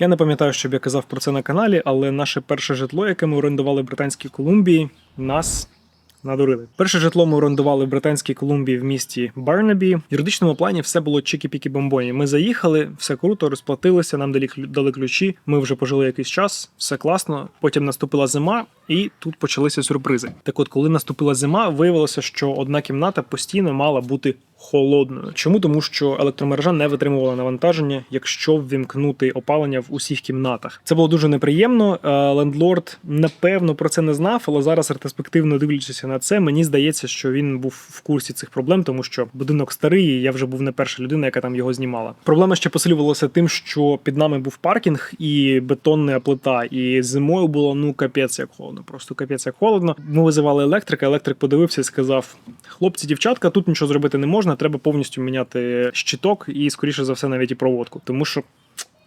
Я не пам'ятаю, щоб я казав про це на каналі, але наше перше житло, яке ми орендували в Британській Колумбії, нас надурили. Перше житло ми орендували в Британській Колумбії в місті Барнабі. В юридичному плані все було чікі-пікі бомбоні. Ми заїхали, все круто, розплатилися, нам дали ключі. Ми вже пожили якийсь час, все класно. Потім наступила зима, і тут почалися сюрпризи. Так от, коли наступила зима, виявилося, що одна кімната постійно мала бути холодною. Чому? Тому що електромережа не витримувала навантаження, якщо ввімкнути опалення в усіх кімнатах. Це було дуже неприємно. Е, Лендлорд напевно про це не знав, але зараз ретроспективно дивлячись на це, мені здається, що він був в курсі цих проблем, тому що будинок старий. і Я вже був не перша людина, яка там його знімала. Проблема ще посилювалася тим, що під нами був паркінг і бетонна плита, і зимою було ну капець як холодно. Просто капець як холодно. Ми визивали електрика. Електрик подивився і сказав: хлопці, дівчатка, тут нічого зробити не можна. Треба повністю міняти щиток і, скоріше за все, навіть і проводку, тому що.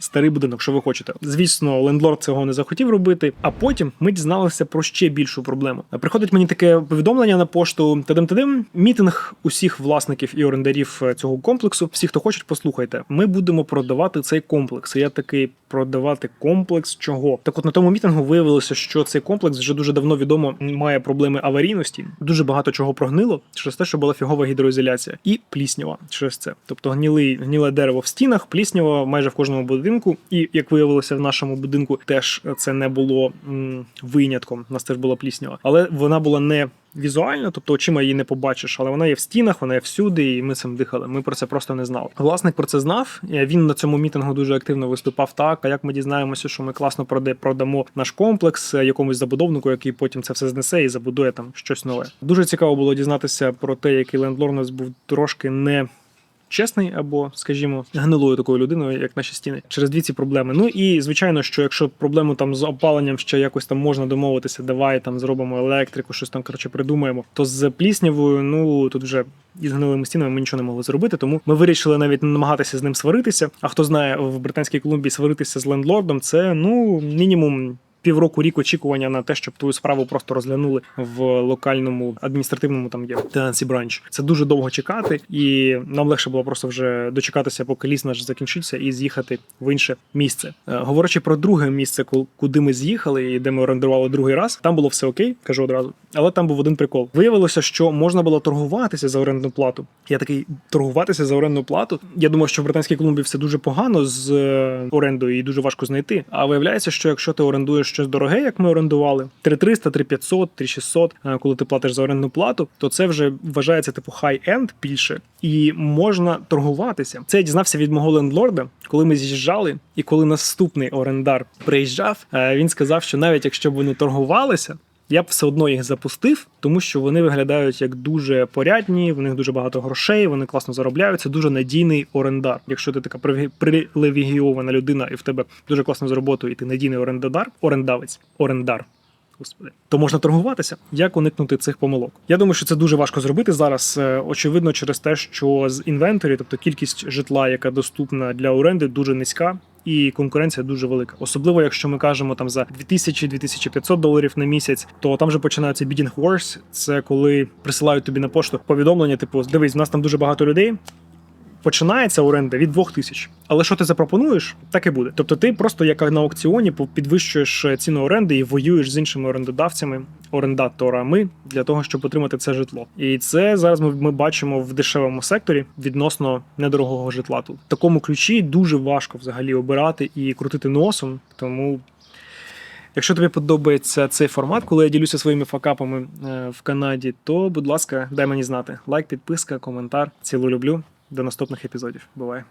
Старий будинок, що ви хочете. Звісно, лендлорд цього не захотів робити. А потім ми дізналися про ще більшу проблему. Приходить мені таке повідомлення на пошту тадим тадим мітинг усіх власників і орендарів е, цього комплексу. Всі, хто хочуть, послухайте. Ми будемо продавати цей комплекс. І я такий продавати комплекс чого? Так, от на тому мітингу виявилося, що цей комплекс вже дуже давно відомо має проблеми аварійності. Дуже багато чого прогнило через те, що була фігова гідроізоляція, і пліснява через це. Тобто гнілий, гніле дерево в стінах, пліснява майже в кожному будинку. І як виявилося в нашому будинку, теж це не було м, винятком. У нас теж була пліснява, але вона була не. Візуально, тобто очима її не побачиш, але вона є в стінах, вона є всюди, і ми цим дихали. Ми про це просто не знали. Власник про це знав. Він на цьому мітингу дуже активно виступав. Так, а як ми дізнаємося, що ми класно продамо наш комплекс е, якомусь забудовнику, який потім це все знесе і забудує там щось нове. Дуже цікаво було дізнатися про те, який лендлор нас був трошки не чесний або, скажімо, гнилою такою людиною, як наші стіни, через дві ці проблеми. Ну і звичайно, що якщо проблему там з опаленням ще якось там можна домовитися, давай там зробимо електрику, щось там коротше придумаємо. То з пліснявою, ну тут вже із гнилими стінами ми нічого не могли зробити. Тому ми вирішили навіть не намагатися з ним сваритися. А хто знає, в Британській Колумбії сваритися з лендлордом, це ну мінімум. Півроку рік очікування на те, щоб твою справу просто розглянули в локальному адміністративному там є Tenancy Branch. Це дуже довго чекати, і нам легше було просто вже дочекатися, поки ліс наш закінчиться, і з'їхати в інше місце. Е, Говорячи про друге місце, ку- куди ми з'їхали, і де ми орендували другий раз, там було все окей, кажу одразу. Але там був один прикол. Виявилося, що можна було торгуватися за орендну плату. Я такий торгуватися за орендну плату. Я думав, що в Британській Колумбії все дуже погано з е, орендою і дуже важко знайти. А виявляється, що якщо ти орендуєш щось дороге, як ми орендували, 3300, 3500, 3600, е, коли ти платиш за орендну плату, то це вже вважається типу хай-енд більше, і можна торгуватися. Це я дізнався від мого лендлорда, коли ми з'їжджали, і коли наступний орендар приїжджав, е, він сказав, що навіть якщо б вони торгувалися. Я б все одно їх запустив, тому що вони виглядають як дуже порядні, в них дуже багато грошей, вони класно заробляють. Це дуже надійний орендар. Якщо ти така приві- людина, і в тебе дуже класно з роботою, і ти надійний орендадар, орендавець, орендар. Господи, то можна торгуватися. Як уникнути цих помилок? Я думаю, що це дуже важко зробити зараз. е, Очевидно, через те, що з інвенторі, тобто кількість житла, яка доступна для оренди, дуже низька. І конкуренція дуже велика, особливо якщо ми кажемо там за 2000-2500 доларів на місяць, то там вже починаються bidding wars. Це коли присилають тобі на пошту повідомлення, типу, дивись, у нас там дуже багато людей. Починається оренда від 2000. Але що ти запропонуєш, так і буде. Тобто ти просто як на аукціоні підвищуєш ціну оренди і воюєш з іншими орендодавцями, орендаторами для того, щоб отримати це житло. І це зараз ми, ми бачимо в дешевому секторі відносно недорогого житла. Тут в такому ключі дуже важко взагалі обирати і крутити носом. Тому Якщо тобі подобається цей формат, коли я ділюся своїми факапами е, в Канаді, то будь ласка, дай мені знати. Лайк, підписка, коментар. Цілу люблю. До наступних епізодів. Бувай.